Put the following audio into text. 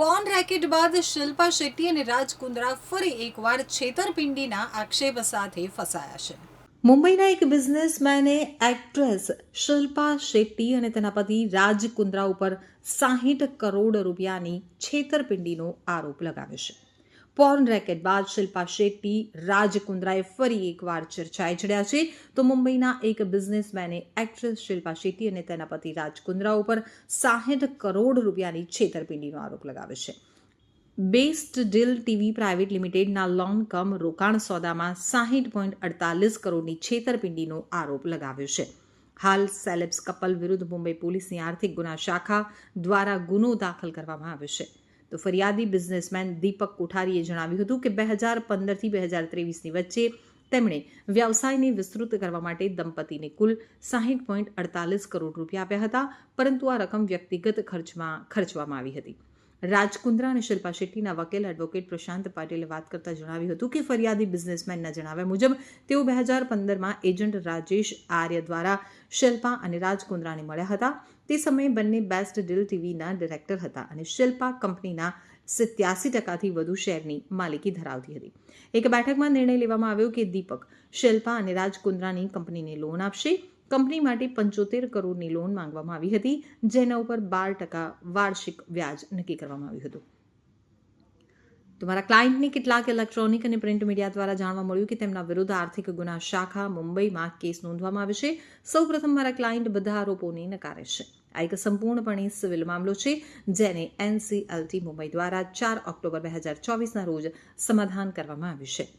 Porn racket બાદ શિલ્પા શેટ્ટી અને રાજ કુંદ્રા ફરી એકવાર છેતરપિંડીના આક્ષેપ સાથે ફસાયા છે. મુંબઈના એક બિઝનેસમેને એક્ટ્રેસ શિલ્પા શેટ્ટી અને તેના પતિ રાજ કુંદ્રા ઉપર સાહીઠ કરોડ રૂપિયાની છેતરપિંડીનો આરોપ લગાવ્યો છે. પોર્ન રેકેટ બાદ શિલ્પા શેટ્ટી રાજકુંદ્રાએ ફરી એકવાર ચર્ચાએ ચડ્યા છે. તો મુંબઈના એક બિઝનેસમેને એક્ટ્રેસ શિલ્પા શેટ્ટી અને તેના પતિ રાજ કુંદ્રા ઉપર સાહીઠ કરોડ રૂપિયાની છેતરપિંડીનો આરોપ લગાવ્યો છે. બેસ્ટ ડીલ ટીવી પ્રાઇવેટ લિમિટેડના લોન કમ રોકાણ સોદામાં સાહીઠ પોઈન્ટ અડતાલીસ કરોડની છેતરપિંડીનો આરોપ લગાવ્યો છે. હાલ સેલેબ્સ કપલ વિરુદ્ધ મુંબઈ પોલીસની આર્થિક ગુના શાખા દ્વારા ગુનો દાખલ કરવામાં આવ્યો છે. તો ફરિયાદી બિઝનેસમેન દીપક કોઠારીએ જણાવ્યું હતું કે બે હજાર પંદરથી બે હજાર ત્રેવીસની વચ્ચે તેમણે વ્યવસાયને વિસ્તૃત કરવા માટે દંપતીને કુલ સાહીઠ પોઈન્ટ અડતાલીસ કરોડ રૂપિયા આપ્યા હતા, પરંતુ આ રકમ વ્યક્તિગત ખર્ચમાં ખર્ચવામાં આવી હતી. રાજકુંદ્રા અને શિલ્પા શેટ્ટીના વકીલ એડવોકેટ પ્રશાંત પાટીલે વાત કરતા જણાવ્યું હતું કે ફરિયાદી બિઝનેસમેનના જણાવ્યા મુજબ તેઓ બે હજાર પંદરમાં એજન્ટ રાજેશ આર્ય દ્વારા શિલ્પા અને રાજકુંદ્રાને મળ્યા હતા. તે સમયે બંને બેસ્ટ ડીલ ટીવીના ડિરેક્ટર હતા અને શિલ્પા કંપનીના સિત્યાસી ટકાથી વધુ શેરની માલિકી ધરાવતી હતી. એક બેઠકમાં નિર્ણય લેવામાં આવ્યો કે દીપક શિલ્પા અને રાજકુંદ્રાની કંપનીને લોન આપશે. કંપની માટે પંચોતેર કરોડની લોન માંગવામાં આવી હતી, જેના ઉપર બાર ટકા વાર્ષિક વ્યાજ નક્કી કરવામાં આવ્યું હતું. તમારા ક્લાયન્ટને કેટલાક ઇલેક્ટ્રોનિક અને પ્રિન્ટ મીડિયા દ્વારા જાણવા મળ્યું કે તેમના વિરુદ્ધ આર્થિક ગુના શાખા મુંબઈમાં કેસ નોંધવામાં આવ્યો છે. સૌપ્રથમ મારા ક્લાયન્ટ બધા આરોપોને નકારે છે. આ એક સંપૂર્ણપણે સિવિલ મામલો છે, જેને એનસીએલટી મુંબઈ દ્વારા ચાર ઓક્ટોબર બે હજાર ચોવીસના રોજ સમાધાન કરવામાં આવ્યું છે.